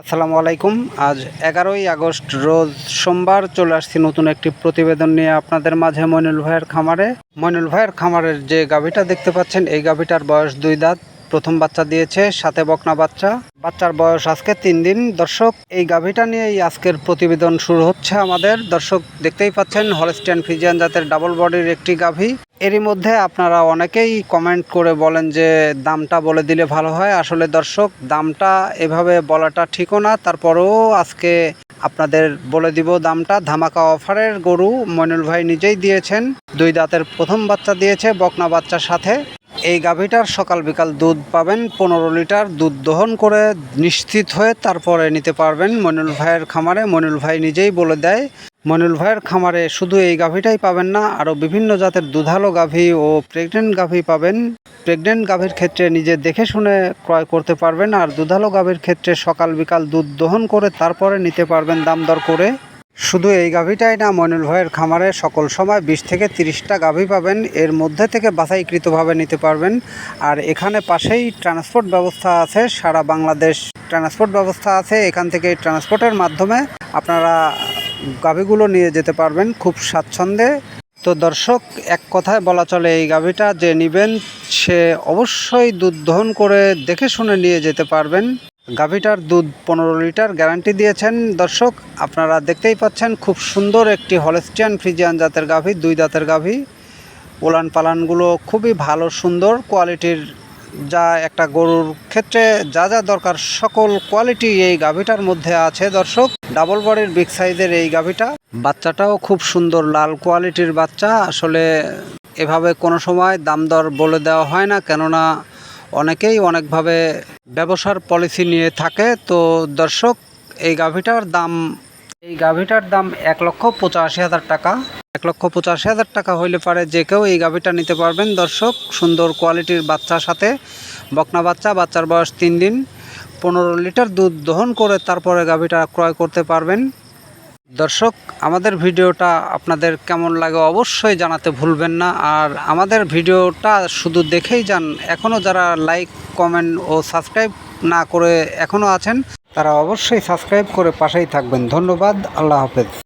আসসালামু আলাইকুম। আজ এগারোই আগস্ট, রোজ সোমবার চলে আসছি নতুন একটি প্রতিবেদন নিয়ে আপনাদের মাঝে মইনুল ভাইয়ের খামারে। মইনুল ভাইয়ের খামারের যে গাভীটা দেখতে পাচ্ছেন, এই গাভীটার বয়স দুই দাঁত। প্রথম বাচ্চা দিয়েছে, সাথে বকনা বাচ্চা। বাচ্চার বয়স আজকে তিন দিন। দর্শক, এই গাভীটা নিয়েই আজকের প্রতিবেদন শুরু হচ্ছে আমাদের। দর্শক, দেখতেই পাচ্ছেন হলস্টিয়ান ফিজিয়ান জাতের ডাবল বডির একটি গাভী। এরই মধ্যে আপনারা অনেকেই কমেন্ট করে বলেন যে, দামটা বলে দিলে ভালো হয়। আসলে দর্শক, দামটা এভাবে বলাটা ঠিকও না। তারপরেও আজকে আপনাদের বলে দিব দামটা। ধামাকা অফারের গরু মইনুল ভাই নিজেই দিয়েছেন। দুই দাঁতের প্রথম বাচ্চা দিয়েছে বকনা বাচ্চার সাথে। এই গাভীটার সকাল বিকাল দুধ পাবেন, পনেরো লিটার দুধ দহন করে নিশ্চিত হয়ে তারপরে নিতে পারবেন মইনুল ভাইয়ের খামারে। মইনুল ভাই নিজেই বলে দেয় মইনুল ভাইয়ের খামারে শুধু এই গাভীটাই পাবেন না, আরও বিভিন্ন জাতের দুধালো গাভী ও প্রেগনেন্ট গাভী পাবেন। প্রেগনেন্ট গাভীর ক্ষেত্রে নিজে দেখে শুনে ক্রয় করতে পারবেন আর দুধালো গাভীর ক্ষেত্রে সকাল বিকাল দুধ দহন করে তারপরে নিতে পারবেন দাম দর করে। শুধু এই গাভীটাই না মনুল ভাইয়ের খামারে সকল সময় বিশ থেকে তিরিশটা গাভী পাবেন। এর মধ্যে থেকে বাছাইকৃতভাবে নিতে পারবেন। আর এখানে পাশেই ট্রান্সপোর্ট ব্যবস্থা আছে, সারা বাংলাদেশ ট্রান্সপোর্ট ব্যবস্থা আছে। এখান থেকে ট্রান্সপোর্টের মাধ্যমে আপনারা গাভীগুলো নিয়ে যেতে পারবেন খুব স্বাচ্ছন্দ্যে। তো দর্শক, এক কথায় বলা চলে এই গাভীটা যে নেবেন, সে অবশ্যই দুধ দহন করে দেখে শুনে নিয়ে যেতে পারবেন। গাভীটার দুধ পনেরো লিটার গ্যারান্টি দিয়েছেন। দর্শক, আপনারা দেখতেই পাচ্ছেন খুব সুন্দর একটি হলেস্টিয়ান ফ্রিজিয়ান জাতের গাভী, দুই দাঁতের গাভী। ওলান পালানগুলো খুবই ভালো, সুন্দর, কোয়ালিটির যা একটা গরুর ক্ষেত্রে যা যা দরকার, সকল কোয়ালিটি এই গাভীটার মধ্যে আছে দর্শক। ডাবল বডির বিগ সাইজের এই গাভীটা। বাচ্চাটাও খুব সুন্দর, লাল কোয়ালিটির বাচ্চা। আসলে এভাবে কোনো সময় দাম দর বলে দেওয়া হয় না, কেননা অনেকেই অনেকভাবে ব্যবসার পলিসি নিয়ে থাকে। তো দর্শক, এই গাভীটার দাম এই গাভীটার দাম এক লক্ষ পঁচাশি হাজার টাকা। এক লক্ষ পঁচাশি হাজার টাকা হইলে পারে যে কেউ এই গাভীটা নিতে পারবেন। দর্শক, সুন্দর কোয়ালিটির বাচ্চার সাথে বকনা বাচ্চা, বাচ্চার বয়স তিন দিন, পনেরো লিটার দুধ দহন করে তারপরে গাভীটা ক্রয় করতে পারবেন। দর্শক, আমাদের ভিডিওটা আপনাদের কেমন লাগে অবশ্যই জানাতে ভুলবেন না। আর আমাদের ভিডিওটা শুধু দেখেই যান। এখনও যারা লাইক, কমেন্ট ও সাবস্ক্রাইব না করে এখনও আছেন তারা অবশ্যই সাবস্ক্রাইব করে পাশেই থাকবেন। ধন্যবাদ আল্লাহ হাফেজ।